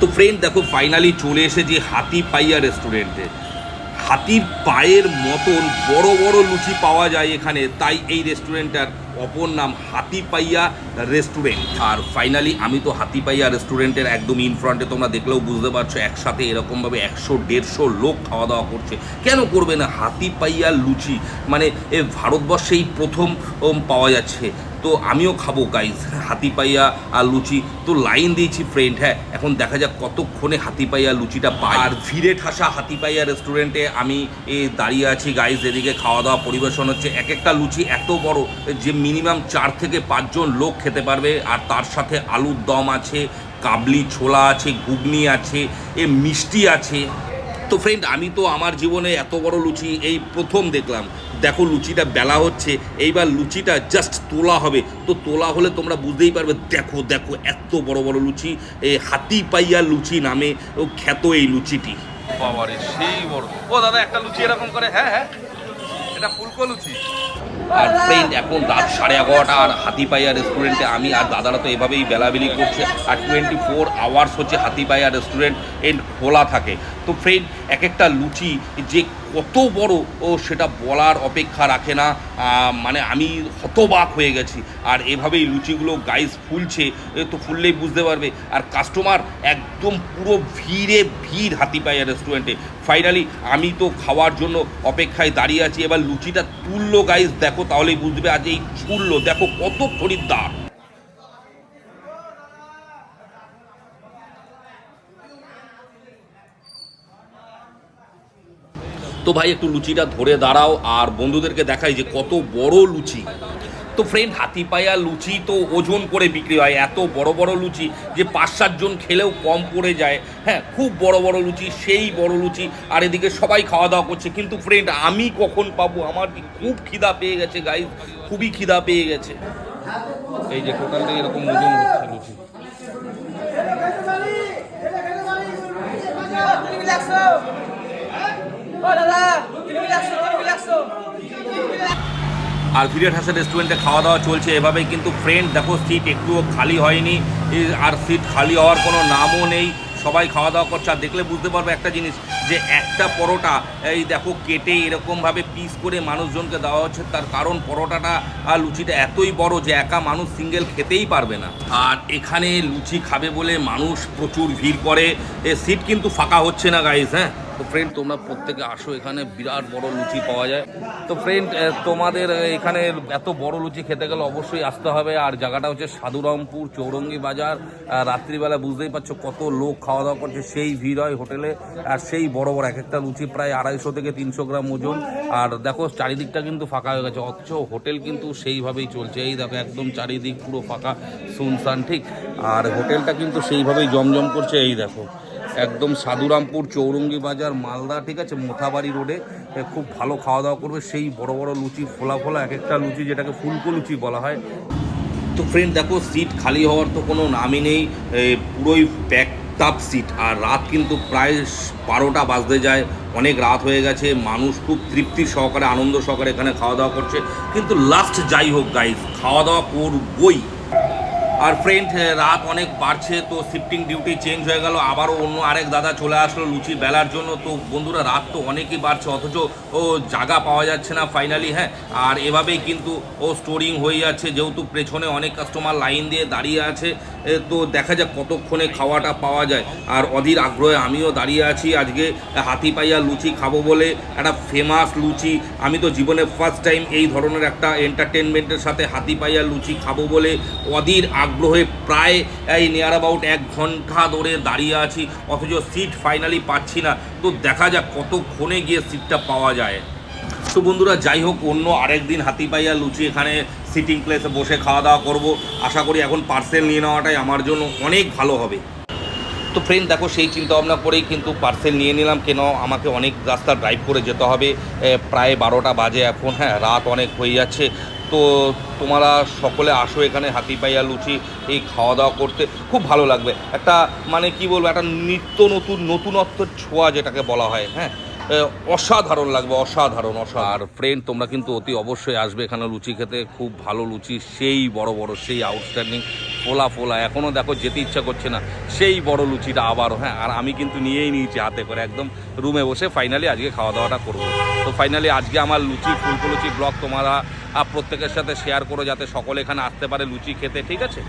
তো ফ্রেন্ড দেখো ফাইনালি চলে এসেছি হাতি পাইয়া রেস্টুরেন্টে হাতির পায়ের মতন বড় বড় লুচি পাওয়া যায় এখানে, তাই এই রেস্টুরেন্টটার অপর নাম হাতি পাইয়া রেস্টুরেন্ট আর ফাইনালি আমি তো হাতি পাইয়া রেস্টুরেন্টের একদম ইন ফ্রন্টে তোমরা দেখলেও বুঝতে পারছ, একসাথে এরকমভাবে একশো, দেড়শো লোক খাওয়া দাওয়া করছে। কেন করবে না? হাতি পাইয়া লুচি মানে এ ভারতবর্ষেই প্রথম পাওয়া যাচ্ছে। তো আমিও খাব গাইজ হাতি পাইয়া আর লুচি। তো লাইন দিয়েছি ফ্রেন্ড হ্যাঁ। এখন দেখা যাক কতক্ষণে হাতি পাইয়া লুচিটা পাই আর ভিড়ে ঠাসা হাতি পাইয়া রেস্টুরেন্টে আমি এ, দাঁড়িয়ে আছি গাইজ এদিকে খাওয়া দাওয়া পরিবেশন হচ্ছে। এক একটা লুচি এত বড় যে মিনিমাম চার থেকে পাঁচজন লোক খেতে পারবে। আর তার সাথে আলুর দম আছে কাবলি ছোলা আছে ঘুগনি আছে এ মিষ্টি আছে। তো ফ্রেন্ড আমি তো আমার জীবনে এত বড় লুচি এই প্রথম দেখলাম। দেখো লুচিটা বেলা হচ্ছে, এইবার লুচিটা জাস্ট তোলা হবে। তো তোলা হলে তোমরা বুঝতেই পারবে, দেখো দেখো, এত বড় বড় লুচি এই হাতি পাইয়া লুচি নামে ও খ্যাত এই লুচিটি। বাবারে, সেই বড়। ও দাদা, একটা লুচি এরকম করে হ্যাঁ হ্যাঁ এটা ফুলকো লুচি। আর ফ্রেন্ড এখন রাত সাড়ে এগারোটা, আর হাতিপাইয়া রেস্টুরেন্টে আমি আর দাদারা তো এভাবেই বেলাবেলি করছে। আর টোয়েন্টি ফোর আওয়ার্স হচ্ছে হাতিপাইয়া রেস্টুরেন্ট এন্ড খোলা থাকে। তো ফ্রেন্ড এক একটা লুচি যে কত বড়, ও সেটা বলার অপেক্ষা রাখে না। মানে আমি হতবাক হয়ে গেছি। আর এভাবেই লুচিগুলো গাইস ফুলছে তো ফুললেই বুঝতে পারবে। আর কাস্টমার একদম পুরো ভিড়ে ভিড় হাতিপাইয়া রেস্টুরেন্টে ফাইনালি আমি তো খাওয়ার জন্য অপেক্ষায় দাঁড়িয়ে আছি। এবার লুচিটা তুললো গাইস দেখো, তাহলেই বুঝবে আজ এই ছুড়লো। দেখো, কত খরিদ্দার। তো ভাই, একটু লুচিটা ধরে দাঁড়াও, আর বন্ধুদেরকে দেখাই যে কত বড় লুচি। তো ফ্রেন্ড হাতি পায়া, লুচি তো ওজন করে বিক্রি হয়, এত বড় বড় লুচি যে পাঁচ সাতজন খেলেও কম পড়ে যায়। হ্যাঁ খুব বড় বড় লুচি, সেই বড় লুচি, আর এদিকে সবাই খাওয়া দাওয়া করছে। কিন্তু ফ্রেন্ড আমি কখন পাবো? আমার খুব খিদা পেয়ে গেছে গাই খুবই খিদা পেয়ে গেছে। এই যে টোটালটা এরকম ওজন হচ্ছে লুচি। আর ভিড়ের হাসা রেস্টুরেন্টে খাওয়া দাওয়া চলছে, এভাবেই কিন্তু ফ্রেন্ড দেখো সিট একটুও খালি হয়নি আর সিট খালি হওয়ার কোনো নামও নেই, সবাই খাওয়া দাওয়া করছে। আর দেখলে বুঝতে পারবে একটা জিনিস, যে একটা পরোটা, এই দেখো কেটে এরকমভাবে পিস করে মানুষজনকে দেওয়া হচ্ছে, তার কারণ পরোটাটা আর লুচিটা এতই বড় যে একা মানুষ সিঙ্গেল খেতেই পারবে না। আর এখানে লুচি খাবে বলে মানুষ প্রচুর ভিড় করে সিট কিন্তু ফাঁকা হচ্ছে না গাইস হ্যাঁ? তো ফ্রেন্ড তোমরা প্রত্যেকে আসো, এখানে বিরাট বড় লুচি পাওয়া যায়। তো ফ্রেন্ড তোমাদের এখানে এত বড় লুচি খেতে গেলে অবশ্যই আসতে হবে। আর জায়গাটা হচ্ছে সাধুরামপুর চৌরঙ্গি বাজার। রাত্রিবেলা বুঝতেই পারছ কত লোক খাওয়া দাওয়া করছে সেই ভিড় হয় হোটেলে। আর সেই বড় বড় এক একটা লুচি প্রায় আড়াইশো থেকে তিনশো গ্রাম ওজন। আর দেখো, চারিদিকটা কিন্তু ফাঁকা হয়ে গেছে। অথচ হোটেল কিন্তু সেইভাবেই চলছে। এই দেখো, একদম চারিদিক পুরো ফাঁকা, শুনশান, ঠিক? আর হোটেলটা কিন্তু সেইভাবেই জমজম করছে। এই দেখো একদম সাধুরামপুর চৌরঙ্গি বাজার, মালদা, ঠিক আছে, মোথাবাড়ি রোডে খুব ভালো খাওয়া দাওয়া করবে। সেই বড় বড় লুচি, ফোলা ফোলা এক একটা লুচি, যেটাকে ফুলকো লুচি বলা হয়। তো ফ্রেন্ড দেখো সিট খালি হওয়ার তো কোনো নামই নেই। পুরোই প্যাক আপ সিট আর রাত কিন্তু প্রায় বারোটা বাজতে যায়। অনেক রাত হয়ে গেছে। মানুষ খুব তৃপ্তি সহকারে, আনন্দ সহকারে এখানে খাওয়া দাওয়া করছে। কিন্তু লাস্ট যাই হোক গাইজ খাওয়া দাওয়া করবই। আর ফ্রেন্ড রাত অনেক বাড়ছে, তো শিফটিং ডিউটি চেঞ্জ হয়ে গেল। আবারও অন্য আরেক দাদা চলে আসলো লুচি বেলার জন্য। তো বন্ধুরা, রাত তো অনেকই বাড়ছে, অথচ ও জায়গা পাওয়া যাচ্ছে না ফাইনালি হ্যাঁ। আর এভাবেই কিন্তু ও স্টোরিং হয়ে যাচ্ছে, যেহেতু পেছনে অনেক কাস্টমার লাইন দিয়ে দাঁড়িয়ে আছে। তো দেখা যাক কতক্ষণে খাওয়াটা পাওয়া যায়। আর অধীর আগ্রহে আমিও দাঁড়িয়ে আছি, আজকে হাতি পাইয়া লুচি খাব বলে একটা ফেমাস লুচি। আমি তো জীবনে ফার্স্ট টাইম এই ধরনের একটা এন্টারটেনমেন্টের সাথে হাতি পাইয়া লুচি খাব বলে অধীর আগ্রহে প্রায়, এই নিয়ার অ্যাবাউট এক ঘণ্টা ধরে দাঁড়িয়ে আছি, অথচ সিট ফাইনালি পাচ্ছি না। তো দেখা যাক কতক্ষণে গিয়ে সিটটা পাওয়া যায়। তো বন্ধুরা, যাই হোক, অন্য আরেক দিন হাতি পাইয়া লুচি এখানে সিটিং প্লেসে বসে খাওয়া দাওয়া করব। আশা করি এখন পার্সেল নিয়ে নেওয়াটাই আমার জন্য অনেক ভালো হবে। তো ফ্রেন্ড দেখো, সেই চিন্তা ভাবনা করেই কিন্তু পার্সেল নিয়ে নিলাম। কেন, আমাকে অনেক রাস্তা ড্রাইভ করে যেতে হবে। প্রায় বারোটা বাজে এখন। হ্যাঁ রাত অনেক হয়ে যাচ্ছে। তো তোমরা সকলে আসো এখানে, হাতি পাইয়া লুচি, এই খাওয়া দাওয়া করতে। খুব ভালো লাগবে। একটা মানে কি বলব, একটা নিত্য নতুন, নতুনত্বের ছোঁয়া যেটাকে বলা হয় হ্যাঁ? অসাধারণ লাগবে, অসাধারণ আর ফ্রেন্ড তোমরা কিন্তু অতি অবশ্যই আসবে এখানে লুচি খেতে। খুব ভালো লুচি, সেই বড় বড়, সেই আউটস্ট্যান্ডিং ফোলা ফোলা। এখনও দেখো যেতে ইচ্ছা করছে না, সেই বড় লুচিটা আবারও হ্যাঁ? আর আমি কিন্তু নিয়েই নিয়েছি হাতে করে, একদম রুমে বসে ফাইনালি আজকে খাওয়া দাওয়াটা করব। তো ফাইনালি আজকে আমার লুচি ফুলকো লুচি ব্লগ তোমরা প্রত্যেকের সাথে শেয়ার করো যাতে সকলে এখানে আসতে পারে লুচি খেতে ঠিক আছে?